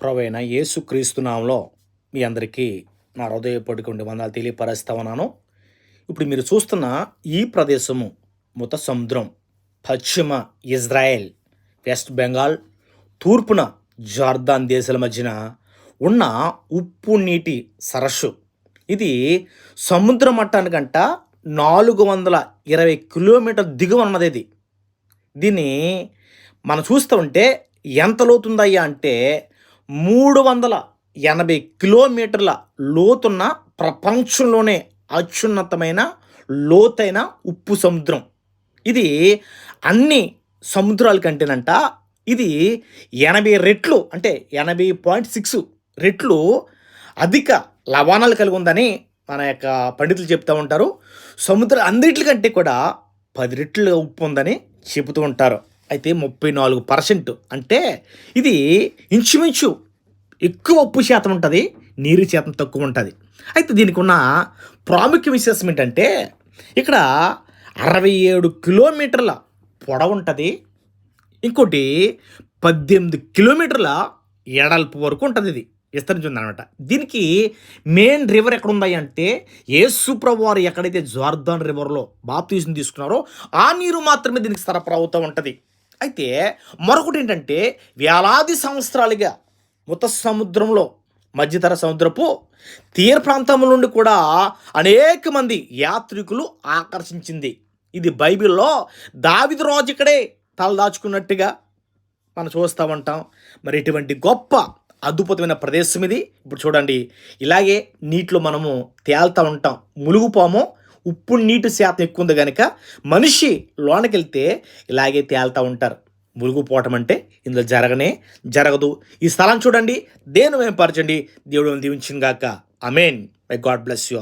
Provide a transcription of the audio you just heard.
ప్రవైన యేసుక్రీస్తునాంలో మీ అందరికీ నా హృదయపడుకుండి వందలు తెలియపరుస్తా ఉన్నాను ఇప్పుడు మీరు చూస్తున్న ఈ ప్రదేశము ముత సముద్రం పశ్చిమ ఇజ్రాయెల్ వెస్ట్ బెంగాల్ తూర్పున జార్దాన్ దేశాల మధ్యన ఉన్న ఉప్పు నీటి సరస్సు. ఇది సముద్ర మట్టానికంట నాలుగు వందల ఇరవై కిలోమీటర్ దిగువ ఉన్నది ఇది. దీన్ని మనం చూస్తూ ఉంటే ఎంత లోతుందయ్యా అంటే మూడు వందల ఎనభై కిలోమీటర్ల లోతున్న ప్రపంచంలోనే అత్యున్నతమైన లోతైన ఉప్పు సముద్రం. ఇది అన్ని సముద్రాల కంటేనంట. ఇది ఎనభై రెట్లు అంటే ఎనభై పాయింట్ సిక్స్ రెట్లు అధిక లవణాలు కలిగి ఉందని మన యొక్క పండితులు చెప్తూ ఉంటారు. సముద్రం అన్నిటికంటే కూడా పది రెట్లు ఉప్పు ఉందని చెబుతూ ఉంటారు. అయితే ముప్పై నాలుగు పర్సెంట్. అంటే ఇది ఇంచుమించు ఎక్కువ ఉప్పు శాతం ఉంటుంది నీరు శాతం తక్కువ ఉంటుంది. అయితే దీనికి ఉన్న ప్రాముఖ్య విశేషం ఏంటంటే ఇక్కడ అరవై ఏడు కిలోమీటర్ల పొడవు ఉంటుంది ఇంకోటి పద్దెనిమిది కిలోమీటర్ల ఎడల్పు వరకు ఉంటుంది ఇది. విస్తరించింది అనమాట దీనికి మెయిన్ రివర్ ఎక్కడ ఉంది అంటే ఏసుప్రవారు ఎక్కడైతే జార్దాన్ రివర్లో బాప్తీసం తీసుకున్నారో ఆ నీరు మాత్రమే దీనికి సరఫరా అవుతూ ఉంటుంది. అయితే మరొకటి ఏంటంటే వేలాది సంవత్సరాలుగా ముత సముద్రంలో మధ్యతర సముద్రపు తీర ప్రాంతం నుండి కూడా అనేక మంది యాత్రికులు ఆకర్షించింది. ఇది బైబిల్లో దావిద రాజు ఇక్కడే తలదాచుకున్నట్టుగా మనం చూస్తూ ఉంటాం. మరి ఇటువంటి గొప్ప అద్భుతమైన ప్రదేశం ఇది. ఇప్పుడు చూడండి ఇలాగే నీటిలో మనము తేల్తూ ఉంటాం. ములుగుపోము ఉప్పు నీటి శాతం ఎక్కువ ఉంది కనుక మనిషి లోనకెళ్తే ఇలాగే తేలుతూ ఉంటారు. ములుగుపోవటం అంటే ఇందులో జరగనే జరగదు. ఈ స్థలం చూడండి. దేని మేము పరచండి? దేవుడు దీవించింది గాక. Amen may God bless you